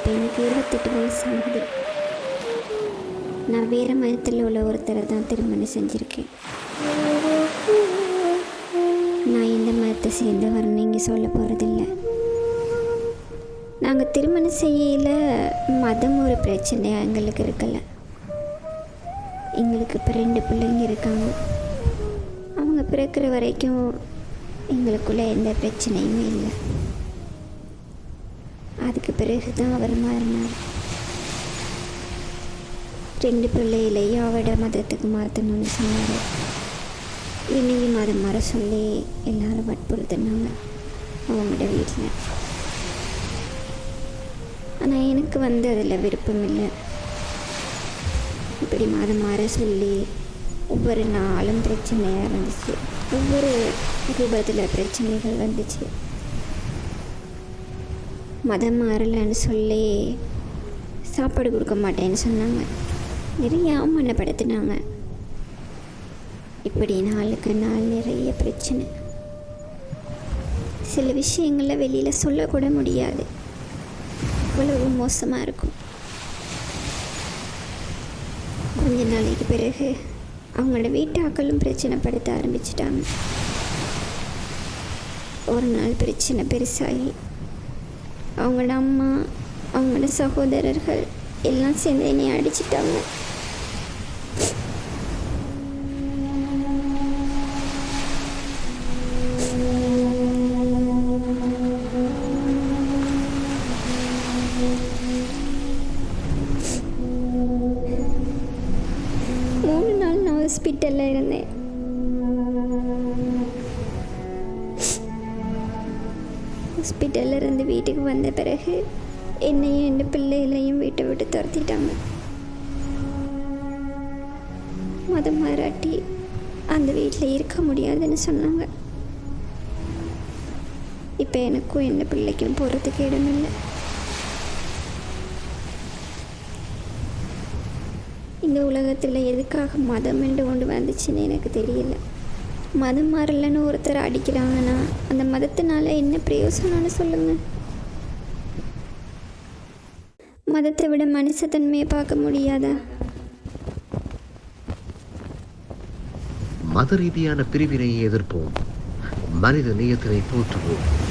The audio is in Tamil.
இப்போ எனக்கு இருபத்தெட்டு வயசு ஆகுது நான் வேறு மதத்தில் உள்ள ஒருத்தரை தான் திருமணம் செஞ்சுருக்கேன். நான் எந்த மதத்தை சேர்ந்தவர்னு நீங்கள் சொல்ல போகிறதில்ல நாங்கள் திருமணம் செய்யல. மதம் ஒரு பிரச்சனையாக எங்களுக்கு இருக்கலை. எங்களுக்கு இப்போ ரெண்டு பிள்ளைங்க இருக்காங்க. அவங்க பிறக்கிற வரைக்கும் எங்களுக்குள்ளே எந்த பிரச்சனையுமே இல்லை. அதுக்கு பிறகு தான் அவர் மாறினார். ரெண்டு பிள்ளைகளையும் அவட மதத்துக்கு மாற்றணும்னு சொன்னார். என்னையும் மதம் மாற சொல்லி எல்லாரும் வற்புறுத்தினாங்க அவங்களோட வீட்டில். ஆனால் எனக்கு வந்து அதில் விருப்பம் இல்லை இப்படி மாதம் மாற சொல்லி ஒவ்வொரு நாளும் பிரச்சனையாக இருந்துச்சு. ஒவ்வொரு ரூபத்தில் பிரச்சனைகள் வந்துச்சு. மதம் மாறலைன்னு சொல்லி சாப்பாடு கொடுக்க மாட்டேன்னு சொன்னாங்க. நிறைய அவமானப்படுத்தினாங்க. இப்படி நாளுக்கு நாள் நிறைய பிரச்சனை. சில விஷயங்களை வெளியில் சொல்லக்கூட முடியாது. அவ்வளவு மோசமாக இருக்கும். கொஞ்ச நாளைக்கு பிறகு அவங்களோட வீட்டாக்களும் பிரச்சனைப்படுத்த ஆரம்பிச்சிட்டாங்க. ஒரு நாள் பிரச்சனை பெருசாகி அவங்களோட அம்மா அவங்களோட சகோதரர்கள் எல்லாம் சேர்ந்து என்னை அடிச்சிட்டாங்க. மூணு நாள் நான் ஹாஸ்பிட்டலில் இருந்தேன். ஹாஸ்பிட்டலில் இருந்து வீட்டுக்கு வந்த பிறகு என்னையும் என் பிள்ளைகளையும் வீட்டை விட்டு துரத்திட்டாங்க மதம் மாராட்டி அந்த வீட்டில் இருக்க முடியாதுன்னு சொன்னாங்க. இப்போ எனக்கும் என் பிள்ளைக்கும் போகிறதுக்கு இடமில்லை இந்த உலகத்தில் எதுக்காக மதம் என்று கொண்டு வந்துச்சுன்னு எனக்கு தெரியல மதம் மாறலன்னு ஒருத்தர் அடிக்கிறாங்கன்னா அந்த மதத்தினால என்ன பிரயோசனம்னு சொல்லுங்கள் மதத்தை விட மனுஷத்தன்மையை பார்க்க முடியாதா? மத ரீதியான பிரிவினையை எதிர்ப்போம். மனித நேயத்தினை போற்றுவோம்.